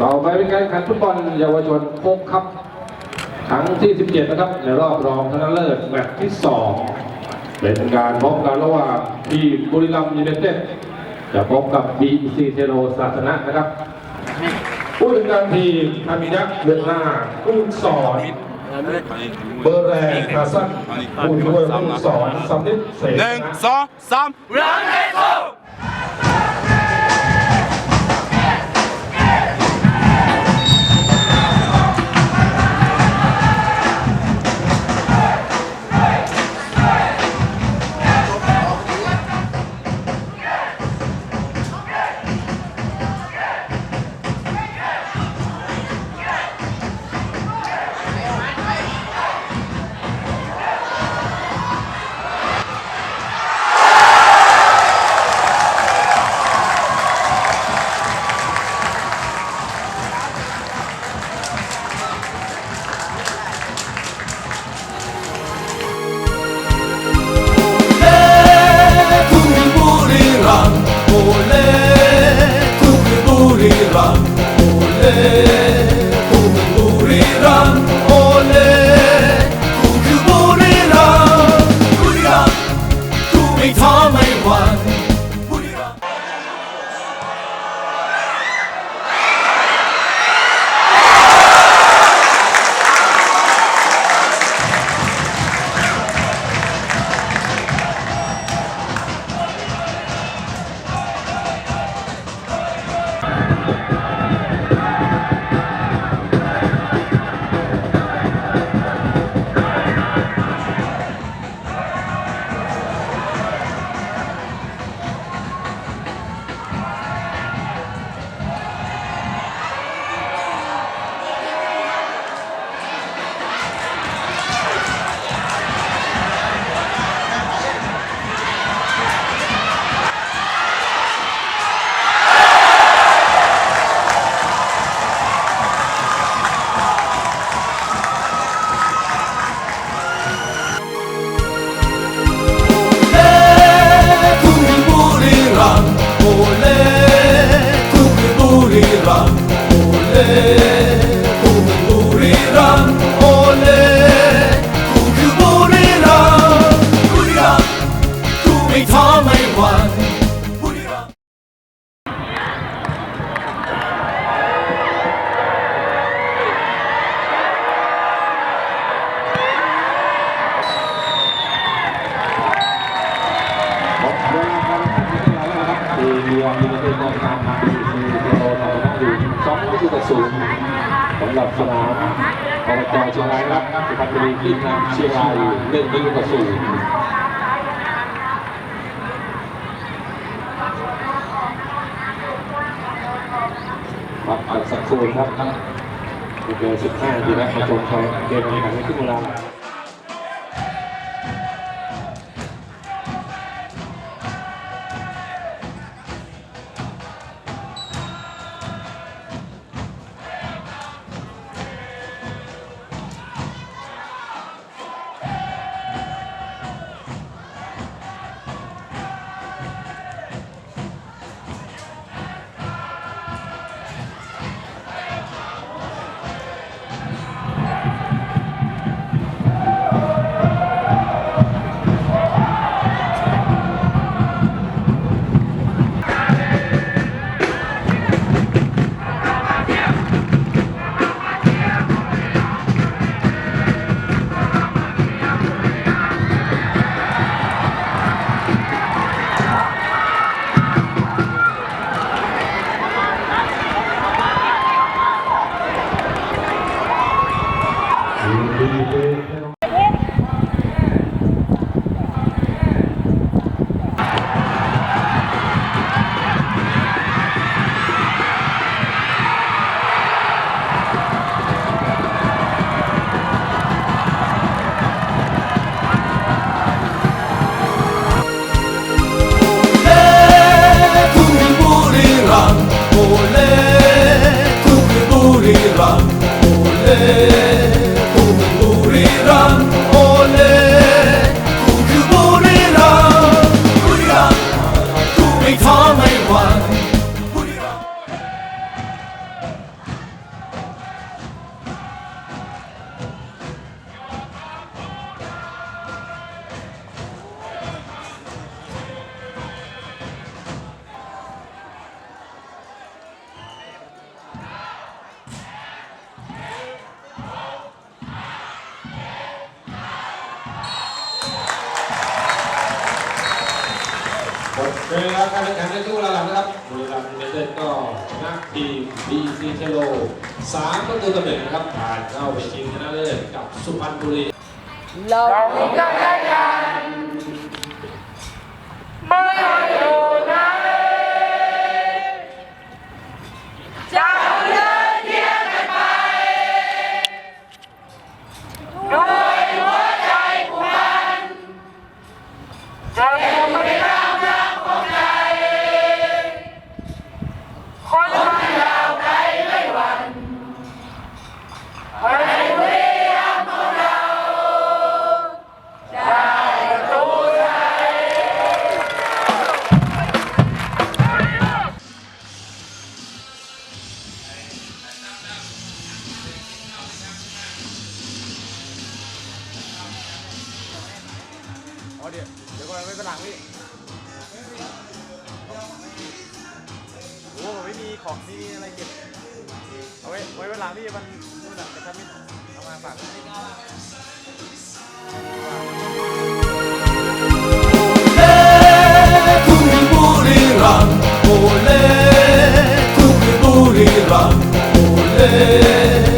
ต่อไปเป็นการแข่งขันฟุตบอลเยาวชนโค้กครับครั้งที่ 17 นะครับ ในรอบรองชนะเลิศแมตช์ที่ 2 เป็นการพบกันระหว่างทีมบุรีรัมย์ยูไนเต็ดจะพบกับบีซีเทโรศาสนะนะครับผู้จัดการทีมทามินักเดือนหน้าผู้สอนเบอร์แรงคาซันผู้ช่วยผู้สอนสำนิดเสหนึ่งสองสามรันให้เข้ one. กูคือบุรีรัมโอเลกูคือบุรีรัมรัมกูไม่ท้อไม่หวั่น อยู่สองประตูต่อศูนสำหรับสนามอบจเชียงรายครับสุพรรณบุรีขึ้นนำเชียงรายอยู่หนึ่งประตูต่อศูนย์ครับพักสักครู่ครับอีกเดือน15ทีแล้วมาชมเกมการแข่งขันในช่วงเวลา Hey! เวลาการแข่งขันในตู้ละหลังนะครับบุรีรัมย์ยูไนเต็ดก็ชนะทีมบีซีเทโลสามประตูต่อหนึ่งนะครับผ่านเข้าไปชิงชนะเลิศกับสุพรรณบุรีเรามีกันและกันไม่ว่าอยู่ไห อ๋อเดี๋ยวเดี๋ยวก่อนไว้เป็นหลังพี่โอ้ไม่มีของมีอะไรเก็บเอาไว้ไว้เป็นหลังพี่มันนู่นน่ะกระชับมิดเอามาฝาก Kung buriram, ole Kung buriram, ole Kung buriram,